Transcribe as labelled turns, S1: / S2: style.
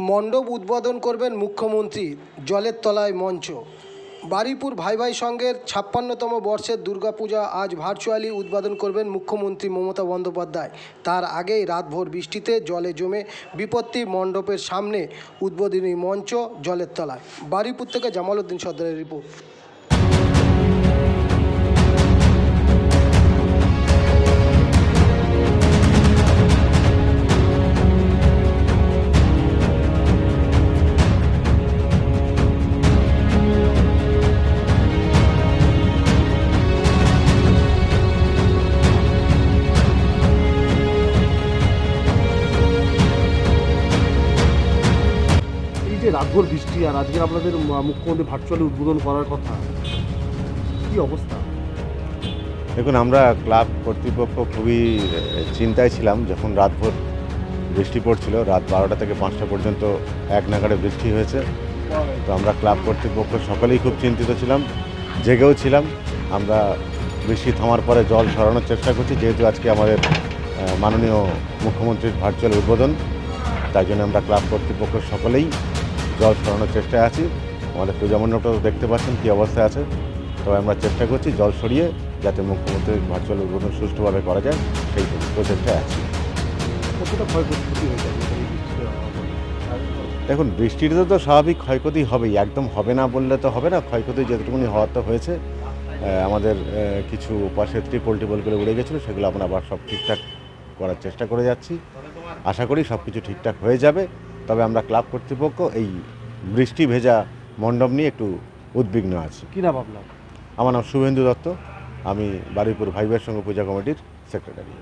S1: মণ্ডপ উদ্বোধন করবেন মুখ্যমন্ত্রী জলের তলায় মঞ্চ। বারিপুর ভাই ভাই সংঘের ছাপ্পান্নতম বর্ষের দুর্গাপূজা আজ ভার্চুয়ালি উদ্বোধন করবেন মুখ্যমন্ত্রী মমতা বন্দ্যোপাধ্যায়। তার আগেই রাতভর বৃষ্টিতে জলে জমে বিপত্তি মণ্ডপের সামনে উদ্বোধনী মঞ্চ জলের তলায়। বারিপুর থেকে জামাল উদ্দিন সর্দারের রিপোর্ট।
S2: রাতভর বৃষ্টি আর আজকে আপনাদের মুখ্যমন্ত্রী ভার্চুয়ালি উদ্বোধন করার কথা। কি অবস্থা?
S3: দেখুন, আমরা ক্লাব কর্তৃপক্ষ খুবই চিন্তায় ছিলাম যখন রাতভর বৃষ্টি পড়ছিল, রাত বারোটা থেকে পাঁচটা পর্যন্ত এক নাগাড়ে বৃষ্টি হয়েছে। তো আমরা ক্লাব কর্তৃপক্ষ সকলেই খুব চিন্তিত ছিলাম, জেগেও ছিলাম। আমরা বৃষ্টি থামার পরে জল সরানোর চেষ্টা করছি, যেহেতু আজকে আমাদের মাননীয় মুখ্যমন্ত্রীর ভার্চুয়াল উদ্বোধন। তাই জন্য আমরা ক্লাব কর্তৃপক্ষ সকলেই জল সরানোর চেষ্টায় আছি। আমাদের পূজা মণ্ডপটাও দেখতে পাচ্ছেন কী অবস্থায় আছে তবে আমরা চেষ্টা করছি জল সরিয়ে যাতে মুখ্যমন্ত্রীর ভার্চুয়াল উদ্বোধন সুষ্ঠুভাবে করা যায় সেই প্রচেষ্টায় আছি।
S2: হয়ে?
S3: দেখুন বৃষ্টিতে তো স্বাভাবিক ক্ষয়ক্ষতি হবেই একদম হবে না বললে তো হবে না ক্ষয়ক্ষতি যেটুকুনি হওয়ার তো হয়েছে। আমাদের কিছু পাশে ত্রিপল টিপলগুলো উড়ে গেছিল সেগুলো আমরা আবার সব ঠিকঠাক করার চেষ্টা করে যাচ্ছি। আশা করি সব কিছু ঠিকঠাক হয়ে যাবে। তবে আমরা ক্লাব কর্তৃপক্ষ এই বৃষ্টি ভেজা মণ্ডপ নিয়ে একটু উদ্বিগ্ন আছি।
S2: কী নাম আপনার?
S3: আমার নাম শুভেন্দু দত্ত। আমি বারুইপুর ভাইবার সঙ্গে পূজা কমিটির সেক্রেটারি